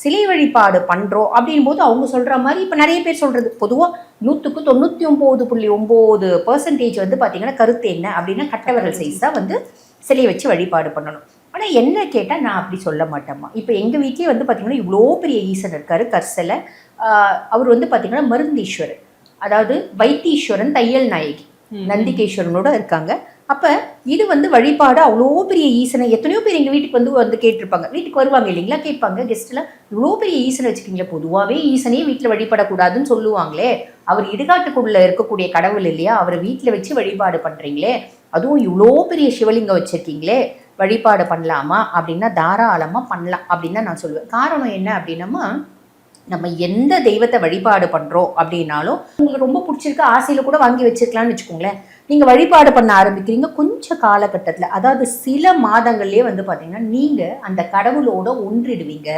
சிலை வழிபாடு பண்றோம் அப்படின் போது அவங்க சொல்ற மாதிரி இப்ப நிறைய பேர் சொல்றது. பொதுவா நூத்துக்கு தொண்ணூத்தி ஒன்பது புள்ளி ஒன்பது பர்சன்டேஜ் வந்து பாத்தீங்கன்னா கருத்து என்ன அப்படின்னா கட்டவரல் சைஸ் தான் வந்து சிலையை வச்சு வழிபாடு பண்ணணும். ஆனா என்ன கேட்டா நான் அப்படி சொல்ல மாட்டேம்மா. இப்போ எங்க வீட்லயே வந்து பாத்தீங்கன்னா இவ்வளோ பெரிய ஈசன் இருக்காரு கர்சல. அவர் வந்து பாத்தீங்கன்னா மருந்தீஸ்வரர். அதாவது வைத்தீஸ்வரன் தையல் நாயகி. நந்திகேஸ்வரனோட இருக்காங்க. அப்போ இது வந்து வழிபாடு அவ்வளோ பெரிய ஈசனை எத்தனையோ பேர் எங்கள் வீட்டுக்கு வந்து வந்து கேட்டிருப்பாங்க. வீட்டுக்கு வருவாங்க இல்லைங்களா? கேட்பாங்க. கெஸ்ட்டில் இவ்வளோ பெரிய ஈசனை வச்சுக்கிங்களா பொதுவாகவே ஈசனே வீட்டில் வழிபடக்கூடாதுன்னு சொல்லுவாங்களே. அவர் இடுகாட்டுக்குள்ளே இருக்கக்கூடிய கடவுள் இல்லையா? அவரை வீட்டில் வச்சு வழிபாடு பண்ணுறீங்களே அதுவும் இவ்வளோ பெரிய சிவலிங்கம் வச்சுருக்கீங்களே. வழிபாடு பண்ணலாமா? அப்படின்னா தாராளமாக பண்ணலாம். அப்படின்னு தான் நான் சொல்லுவேன். காரணம் என்ன அப்படின்னம்மா நம்ம எந்த தெய்வத்தை வழிபாடு பண்ணுறோம் அப்படின்னாலும் உங்களுக்கு ரொம்ப பிடிச்சிருக்கு ஆசையில் கூட வாங்கி வச்சிருக்கலாம்னு வச்சுக்கோங்களேன். நீங்கள் வழிபாடு பண்ண ஆரம்பிக்கிறீங்க கொஞ்சம் காலகட்டத்தில் அதாவது சில மாதங்கள்லேயே வந்து பார்த்தீங்கன்னா நீங்கள் அந்த கடவுளோட ஒன்றிடுவீங்க.